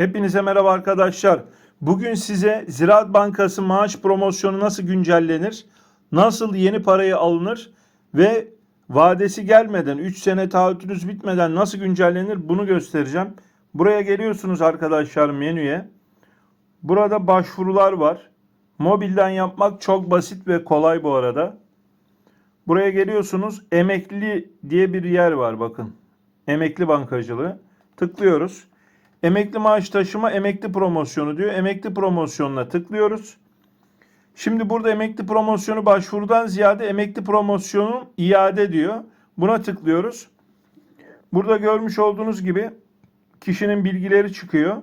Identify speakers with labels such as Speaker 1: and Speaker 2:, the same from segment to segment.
Speaker 1: Hepinize merhaba arkadaşlar. Bugün size Ziraat Bankası maaş promosyonu nasıl güncellenir, nasıl yeni parayı alınır ve vadesi gelmeden 3 sene taahhütünüz bitmeden nasıl güncellenir bunu göstereceğim. Buraya geliyorsunuz arkadaşlar menüye. Burada başvurular var. Mobilden yapmak çok basit ve kolay bu arada. Buraya geliyorsunuz. Emekli diye bir yer var bakın. Emekli bankacılığı. Tıklıyoruz. Emekli maaş taşıma emekli promosyonu diyor. Emekli promosyonuna tıklıyoruz. Şimdi burada emekli promosyonu başvurudan ziyade emekli promosyonu iade diyor. Buna tıklıyoruz. Burada görmüş olduğunuz gibi kişinin bilgileri çıkıyor.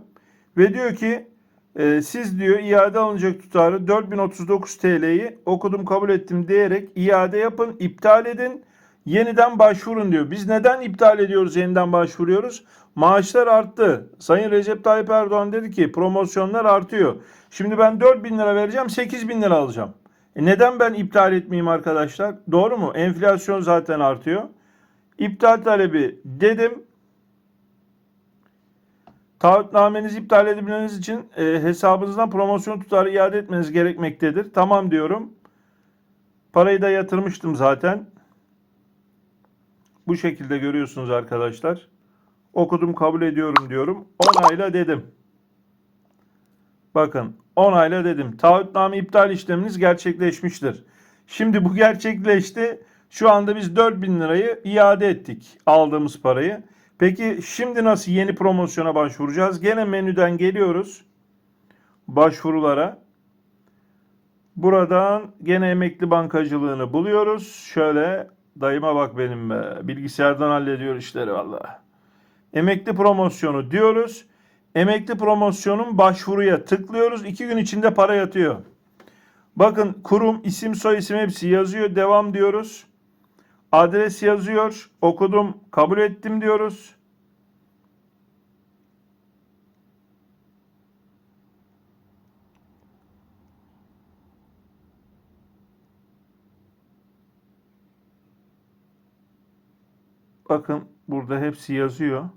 Speaker 1: Ve diyor ki e, siz diyor iade alınacak tutarı 4039 TL'yi okudum kabul ettim diyerek iade yapın, iptal edin, yeniden başvurun diyor. Biz neden iptal ediyoruz, yeniden başvuruyoruz? Maaşlar arttı. Sayın Recep Tayyip Erdoğan dedi ki promosyonlar artıyor. Şimdi ben 4000 lira vereceğim, 8000 lira alacağım. E neden ben iptal etmeyeyim arkadaşlar? Doğru mu? Enflasyon zaten artıyor. İptal talebi dedim. Taahhütnamenizi iptal edebilmeniz için e, hesabınızdan promosyon tutarı iade etmeniz gerekmektedir. Tamam diyorum. Parayı da yatırmıştım zaten. Bu şekilde görüyorsunuz arkadaşlar. Okudum kabul ediyorum diyorum. Onayla dedim. Bakın onayla dedim. Taahhütname iptal işleminiz gerçekleşmiştir. Şimdi bu gerçekleşti. Şu anda biz 4000 lirayı iade ettik aldığımız parayı. Peki şimdi nasıl yeni promosyona başvuracağız? Gene menüden geliyoruz. Başvurulara. Buradan gene emekli bankacılığını buluyoruz. Şöyle dayıma bak benim be. Bilgisayardan hallediyor işleri valla. Emekli promosyonu diyoruz. Emekli promosyonun başvuruya tıklıyoruz. İki gün içinde para yatıyor. Bakın kurum, isim, soy isim hepsi yazıyor. Devam diyoruz. Adres yazıyor. Okudum, kabul ettim diyoruz. Bakın burada hepsi yazıyor.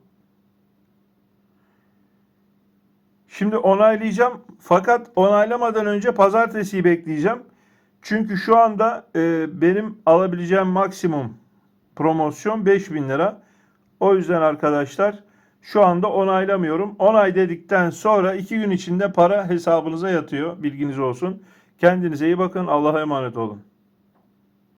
Speaker 1: Şimdi onaylayacağım. Fakat onaylamadan önce pazartesiyi bekleyeceğim. Çünkü şu anda e, benim alabileceğim maksimum promosyon 5000 lira. O yüzden arkadaşlar şu anda onaylamıyorum. Onay dedikten sonra 2 gün içinde para hesabınıza yatıyor. Bilginiz olsun. Kendinize iyi bakın. Allah'a emanet olun.